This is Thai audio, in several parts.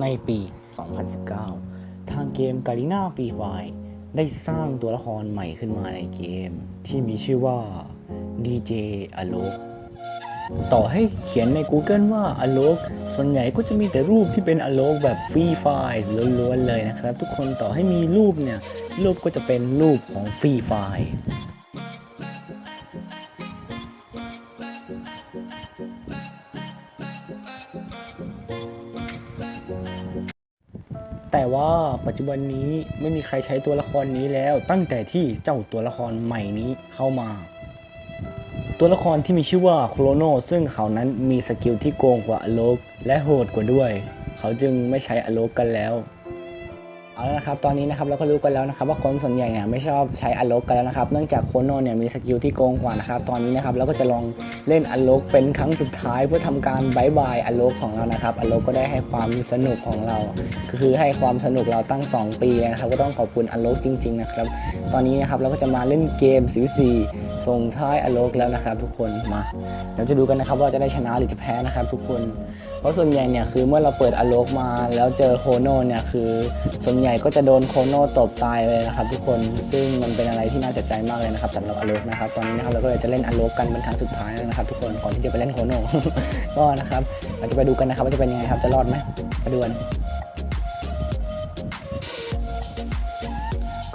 ในปี 2019 ทางเกม g a r i n a Free Fire ได้สร้างตัวละครใหม่ขึ้นมาในเกม ที่มีชื่อว่า DJ Alok ต่อให้เขียนใน Google ว่า Alok ส่วนใหญ่ก็จะมีแต่รูปที่เป็น Alok แบบ Free Fire ล้วนๆเลยนะครับ ทุกคนต่อให้มีรูปเนี่ย รูปก็จะเป็นรูปของ Free Fire ว่าปัจจุบันนี้ไม่มีใครใช้ตัวละครนี้แล้ว ตั้งแต่ที่เจ้าตัวละครใหม่นี้เข้ามา ตัวละครที่มีชื่อว่าโครโนซึ่งเขานั้นมีสกิลที่โกงกว่าอโลกและโหดกว่าด้วย เขาจึงไม่ใช้อโลกกันแล้ว เอาละนะครับ ตอนนี้นะครับเราก็รู้กันแล้วนะครับว่าคนส่วนใหญ่เนี่ยไม่ชอบใช้อโลกกันแล้วนะครับ เนื่องจากโคโนเนี่ยมีสกิลที่โกงกว่านะครับ ตอนนี้นะครับเราก็จะลองเล่นอโลกเป็นครั้งสุดท้ายเพื่อทำการบายบายอโลกของเรานะครับอโลกก็ได้ให้ความสนุกของเรา คือให้ความสนุกเราตั้ง 2 ปีนะครับ ก็ต้องขอบคุณอโลกจริง ๆนะครับ ตอนนี้นะครับเราก็จะมาเล่นเกมสีสีส่งท้ายอโลกแล้วนะครับ ทุกคน มาเดี๋ยวจะดูกันนะครับว่าจะได้ชนะหรือจะแพ้นะครับ ทุกคน เพราะส่วนใหญ่เนี่ยคือเมื่อเราเปิดอโลกมาแล้วเจอโคโนเนี่ยคือส่วนใหญ่ก็จะโดนโคโน่ตบตายเลยนะครับทุกคนซึ่งมันเป็นอะไรที่น่าเสียใจมากเลยนะครับสำหรับอโลกนะครับตอนนี้นะครับเราก็เลยจะเล่นอโลกกันเป็นครั้งสุดท้ายแล้วนะครับ ทุกคนก่อนที่จะไปเล่นโคโน่ก็นะครับเราจะไปดูกันนะครับว่าจะเป็นยังไงครับจะรอดไหมไปดูกัน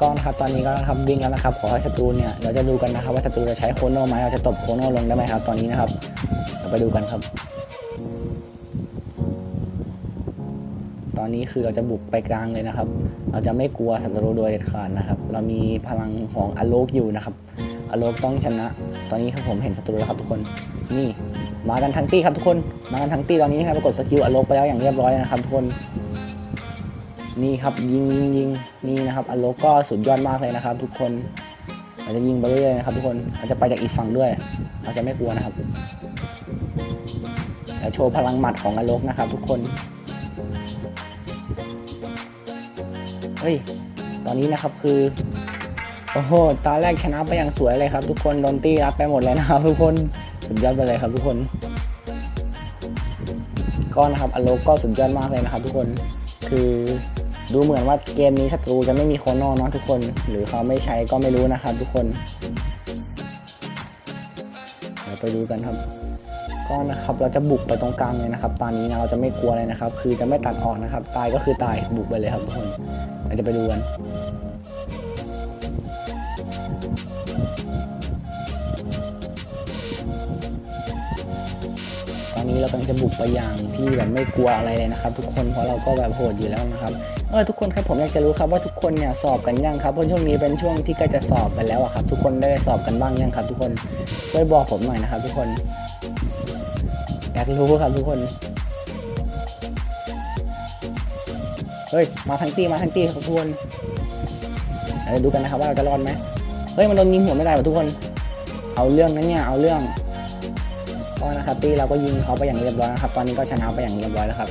ก็นะครับตอนนี้ก็นะครับวิ่งแล้วนะครับขอให้ศัตรูเนี่ยเราจะดูกันนะครับว่าศัตรูจะใช้โคโน่ไหมเราจะตบโคโน่ลงได้ไหมครับตอนนี้นะครับเราไปดูกันครับ ตอนนี้คือเราจะบุกไปกลางเลยนะครับ เราจะไม่กลัวศัตรูโดยเด็ดขาดนะครับ เรามีพลังของอโลกอยู่นะครับอโลกต้องชนะ ตอนนี้ครับผมเห็นศัตรูแล้วครับทุกคน นี่มากันทั้งตี้ครับทุกคน มากันทั้งตี้ตอนนี้นะครับปรากฏสกิลอโลกไปแล้วอย่างเรียบร้อยนะครับทุกคน นี่ครับยิงยิงยิงนี่นะครับอโลกก็สุดยอดมากเลยนะครับ ทุกคนเราจะยิงไปเรื่อยๆนะครับทุกคนเราจะไปจากอีกฝั่งด้วย เราจะไม่กลัวนะครับเดี๋ยวโชว์พลังหมัดของอโลกนะครับ ทุกคน ฮ้ย ตอนนี้นะครับคือ โอ้โหตาแรกชนะไปอย่างสวยเลยครับ ทุกคนโดนตี้รับไปหมดเลยนะครับทุกคน สุดยอดไปเลยครับทุกคน ก็นะครับอโลก็สุดยอดมากเลยนะครับ ทุกคน คือดูเหมือนว่าเกมนี้ศัตรูจะไม่มีโคโนเนาะทุกคน หรือเขาไม่ใช้ก็ไม่รู้นะครับ ทุกคนเดี๋ยวไปดูกันครับ ก็นะครับเราจะบุกไปตรงกลางเลยนะครับ ตอนนี้นะเราจะไม่กลัวเลยนะครับ คือจะไม่ตัดออกนะครับ ตายก็คือตายบุกไปเลยครับทุกคนเราจะไปดูกันตอนนี้เรากำลังจะบุกไปอย่างที่แบบไม่กลัวอะไรเลยนะครับ ทุกคนเพราะเราก็แบบโหดอยู่แล้วนะครับเออทุกคนครับผมอยากจะรู้ครับว่าทุกคนเนี่ยสอบกันยังครับเพราะช่วงนี้เป็นช่วงที่ใกล้จะสอบกันแล้วอะครับ ทุกคนได้สอบกันบ้างยังครับ ทุกคนช่วยบอกผมหน่อยนะครับ ทุกคน อยากรู้ครับทุกคน เฮ้ย มาทั้งตีมาทั้งตีครับทุกคนเดี๋ยวดูกันนะครับว่าเราจะรอดไหมเฮ้ยมันโดนยิงหัวไม่ได้ว่ะทุกคน เอาเรื่องนั้นเนี่ยเอาเรื่องก็นะครับตีเราก็ยิงเขาไปอย่างเรียบร้อยนะครับ ตอนนี้ก็ชนะไปอย่างเรียบร้อยแล้วครับ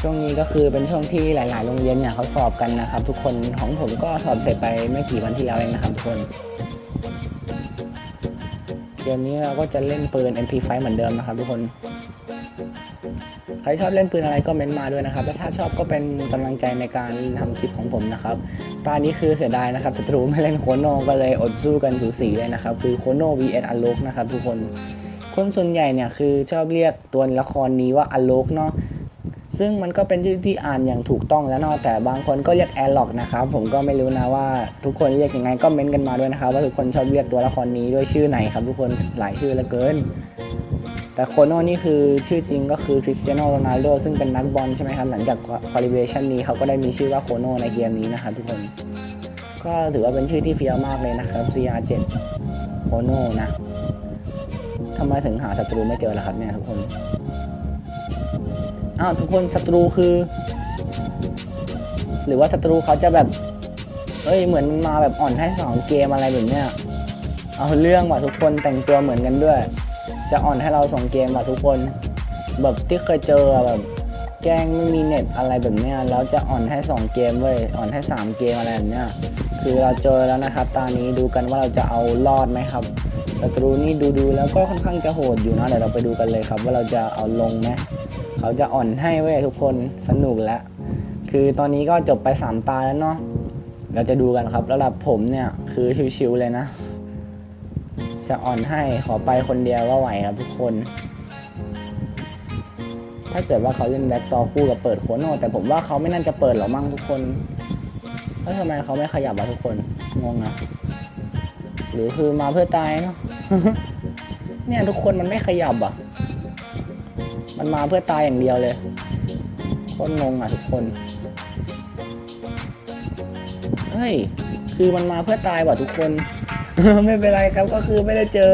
ช่วงนี้ก็คือเป็นช่วงที่หลาย ๆ โรงเรียนเนี่ยเขาสอบกันนะครับ ทุกคนของผมก็สอบเสร็จไปไม่กี่วันที่แล้วเองนะครับทุกคน เกมนี้เราก็จะเล่นปืน MP5 เหมือนเดิมนะครับทุกคน ใครชอบเล่นปืนอะไรก็เม้นมาด้วยนะครับ และถ้าชอบก็เป็นกำลังใจในการทำคลิปของผมนะครับตอนนี้คือเสียดายนะครับศัตรูไม่เล่นโคโนก็เลยอดสู้กันสูสีเลยนะครับ คือโคโน vs อโลกนะครับทุกคน คนส่วนใหญ่เนี่ยคือชอบเรียกตัวละครนี้ว่าอโลกเนาะ ซึ่งมันก็เป็นชื่อที่อ่านอย่างถูกต้องแล้วเนาะแต่บางคนก็เรียกแอร์ล็อกนะครับผมก็ไม่รู้นะว่าทุกคนเรียกยังไงก็เม้นต์กันมาด้วยนะครับว่าทุกคนชอบเรียกตัวละครนี้ด้วยชื่อไหนครับ ทุกคนหลายชื่อเหลือเกิน แต่โคโน่นี่คือชื่อจริงก็คือคริสเตียโนโรนัลโดซึ่งเป็นนักบอลใช่ไหมครับหลังจากคอลิเบชันนี้เขาก็ได้มีชื่อว่าโคโน่ในเกมนี้นะครับทุกคนก็ถือว่าเป็นชื่อที่เฟี้ยวมากเลยนะครับ CR7 โคโน่นะทำไมถึงหาศัตรูไม่เจอล่ะครับเนี่ยทุกคน อ้าวทุกคนศัตรูคือ หรือว่าศัตรูเขาจะแบบเอ้ยเหมือนมันมาแบบอ่อนให้สองเกมอะไรแบบเนี้ยเอาเรื่องว่ะทุกคนแต่งตัวเหมือนกันด้วย จะอ่อนให้เราสองเกมว่ะทุกคน แบบที่เคยเจอแบบแกล้งไม่มีเน็ตอะไรแบบเนี้ยแล้วจะอ่อนให้สองเกมเว้ยอ่อนให้สามเกมอะไรแบบเนี้ยคือเราเจอแล้วนะครับ ตอนนี้ดูกันว่าเราจะเอารอดไหมครับศัตรูนี่ดูดูๆแล้วก็ค่อนข้างจะโหดอยู่นะเดี๋ยวเราไปดูกันเลยครับ ว่าเราจะเอาลงไหม เขาจะอ่อนให้เว้ยทุกคนสนุกแล้ว คือตอนนี้ก็จบไปสามตาแล้วเนาะเราจะดูกันครับระดับผมเนี่ยคือชิวๆเลยนะ จะอ่อนให้ขอไปคนเดียวก็ไหวครับทุกคน ถ้าเกิดว่าเขาเล่นแบ็กซอคู่กับเปิดโคโนแต่ผมว่าเขาไม่น่าจะเปิดหรอกมั้งทุกคนแล้วทำไมเขาไม่ขยับอะทุกคนงงอะหรือคือมาเพื่อตายเนาะเนี่ยทุกคนมันไม่ขยับอะ มันมาเพื่อตายอย่างเดียวเลยคนงงอะทุกคน เฮ้ย คือมันมาเพื่อตายว่ะทุกคน ไม่เป็นไรครับก็คือไม่ได้เจอ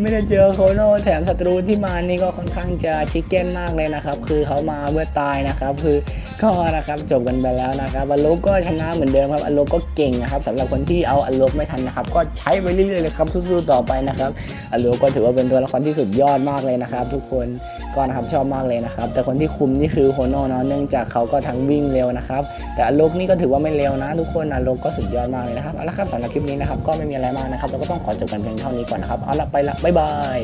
ไม่ได้เจอโคโนแถมศัตรูที่มานี่ก็ค่อนข้างจะชิคเก้นมากเลยนะครับ คือเขามาเพื่อตายนะครับ คือก็นะครับจบกันไปแล้วนะครับอโลกก็ชนะเหมือนเดิมครับอโลกก็เก่งนะครับสำหรับคนที่เอาอโลกไม่ทันนะครับ ก็ใช้ไปเรื่อยๆเลยครับสู้ๆต่อไปนะครับอโลกก็ถือว่าเป็นตัวละครที่สุดยอดมากเลยนะครับ ทุกคนก็นะครับชอบมากเลยนะครับ แต่คนที่คุมนี่คือโคโนเนาะเนื่องจากเขาก็ทั้งวิ่งเร็วนะครับ แต่อโลกนี่ก็ถือว่าไม่เร็วนะ ทุกคนอโลกก็สุดยอดมากเลยนะครับเอาละครับสำหรับคลิปนี้นะครับก็ไม่มีอะไรมากนะครับเราก็ต้องขอจบกันเพียงเท่านี้ก่อนนะครับเอาละไปละบ๊ายบาย